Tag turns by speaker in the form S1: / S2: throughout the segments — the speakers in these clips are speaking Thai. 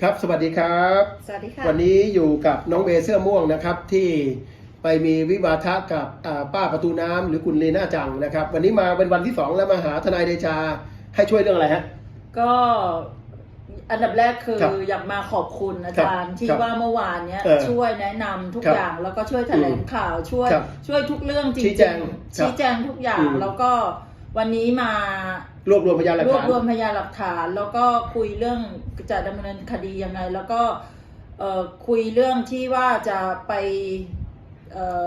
S1: ครับ สวัสดีครับ
S2: สวัสดีค่ะ
S1: วันนี้อยู่กับน้องเวย์เสื้อม่วงนะครับที่ไปมีวิวาทะกับอ่าป้าประตูน้ำหรือคุณลีน่าจังนะครับ วันนี้มาเป็นวันที่สองแล้วมาหาทนายเดชาให้ช่วยเรื่องอะไรฮะ
S2: ก็อันดับแรกคือ
S1: ครับ
S2: อยากมาขอบคุณอาจารย์ที่
S1: ครับ
S2: ว่าเมื่อวานเนี้ย
S1: เออ
S2: ช่วยแนะนำทุก
S1: ครับ
S2: อย่างแล้วก็ช่วยแถลง
S1: อืม
S2: ข่าวช่วย
S1: ครับ
S2: ช่วยทุกเรื่องจริงๆ
S1: ชี้แจงครับ
S2: ชี้แจงทุกอย่าง
S1: อืม
S2: แล้วก็ วันนี้มาร
S1: วบรวมพยานหลัก
S2: รวบ
S1: ฐาน
S2: รวมพยานหลักฐาน แล้วก็คุยเรื่องจะดำเนินคดียังไง แล้วก็เอ่อคุยเรื่องที่ว่าจะไปเอ่อ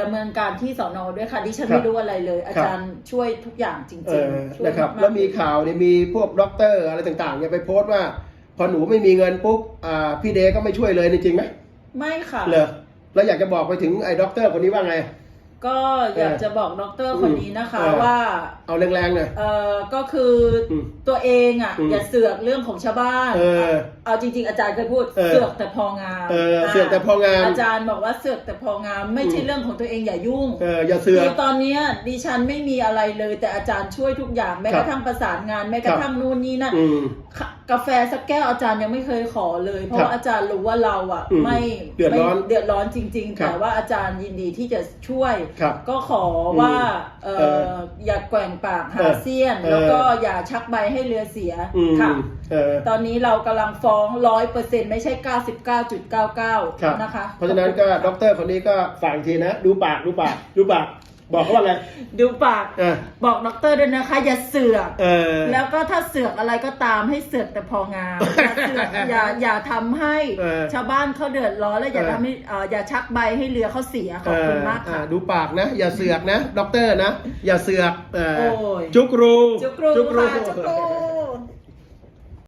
S2: ดำเนินการที่สอนอด้วยค่ะดิฉัน
S1: ครับ
S2: ไม่รู้อะไรเลย อาจารย์ช่วยทุกอย่างจริง
S1: เออ
S2: ๆช่วย
S1: นะครับา
S2: กๆ
S1: แล้วมีข่าวเนี่ยมีพวกด็อกเตอร์อะไรต่างๆเนี่ยไปโพสต์ว่า พอหนูไม่มีเงินปุ๊บอ่าพี่เดก็ไม่ช่วยเลยนี่จริงไหม
S2: ไม่ค่ะ
S1: เหรอแล้วอยากจะบอกไปถึงไอ้ด็อกเตอร์คนนี้ว่าไง
S2: ก็อยากจะบอกดอกเตอรคนนี้นะคะ
S1: เออ
S2: ว่า
S1: เอาแรงๆหน่อย
S2: เออก็คืออ
S1: ม
S2: ตัวเองอะ
S1: อืม
S2: อย่าเสือกเรื่องของชาวบ้าน
S1: เออ
S2: เอาจริง ๆ อาจารย์เคยพูด
S1: เออ
S2: เสือกแต่พองาม
S1: เออเสือกแต่พองาม
S2: อาจารย์บอกว่าเสือกแต่พองามไม่ใช่
S1: อืม
S2: เรื่องของตัวเองอย่ายุ่ง
S1: เอออย่าเสือก
S2: คือตอนเนี้ยดิฉันไม่มีอะไรเลย แต่อาจารย์ช่วยทุกอย่างแม้
S1: ค
S2: ก
S1: รับ
S2: ระทั่งประสานงานแม้กระทั่งนู่นนี่นั่น
S1: อืม
S2: ค่ะกาแฟสักแก้วอาจารย์ยังไม่เคยขอเลย เพราะ
S1: ครับ
S2: ว่าอาจารย์รู้ว่าเราอะ
S1: อืม
S2: ไม่
S1: เดือดร้อน
S2: ไม่เดือดร้อนจริง ๆ
S1: ครับ
S2: แต่ว่าอาจารย์ยินดีที่จะช่วย
S1: ครับ
S2: ก็ขอว่าเอ
S1: เอ
S2: อ
S1: อ
S2: อย่าแกว่งปากหา
S1: เออ
S2: เสี้ยน
S1: เออ
S2: แล้วก็อย่าชักใบให้เรือเสีย
S1: อืม
S2: ค่ะ
S1: เออ
S2: ตอนนี้เรากำลังฟ้องร้อยเปอร์เซ็นไม่ใช่เก้าสิบเก้าจุดเก้าเก้า
S1: ครับ
S2: นะคะ
S1: เพราะฉะนั้นก็ด็อกเตอร์คนนี้ก็ฝากอีกทีนะ ดูปากดูปากดูปาก บอกเขาว่าไง
S2: ดูปาก
S1: เออ
S2: บอกด็อกเตอร์ด้วยนะคะ อย่าเสือก
S1: เออ
S2: แล้วก็ถ้าเสือกอะไรก็ตามให้เสือกแต่พองามอย่าเสือกอย่าอย่าทำให้
S1: เออ
S2: ชาวบ้านเขาเดือดร้อนและอย่า
S1: เออ
S2: ทำให้เอ่ออย่าชักใบให้เรือเขาเสียขอบคุณมาก
S1: เออ
S2: ค่ะ
S1: อ่าดูปากนะ อย่าเสือกนะด็อกเตอร์นะ อย่าเสือกเออ
S2: โอ้ย
S1: จุกรู
S2: จุกรู
S1: จุกรู
S2: ค่ะจุกรู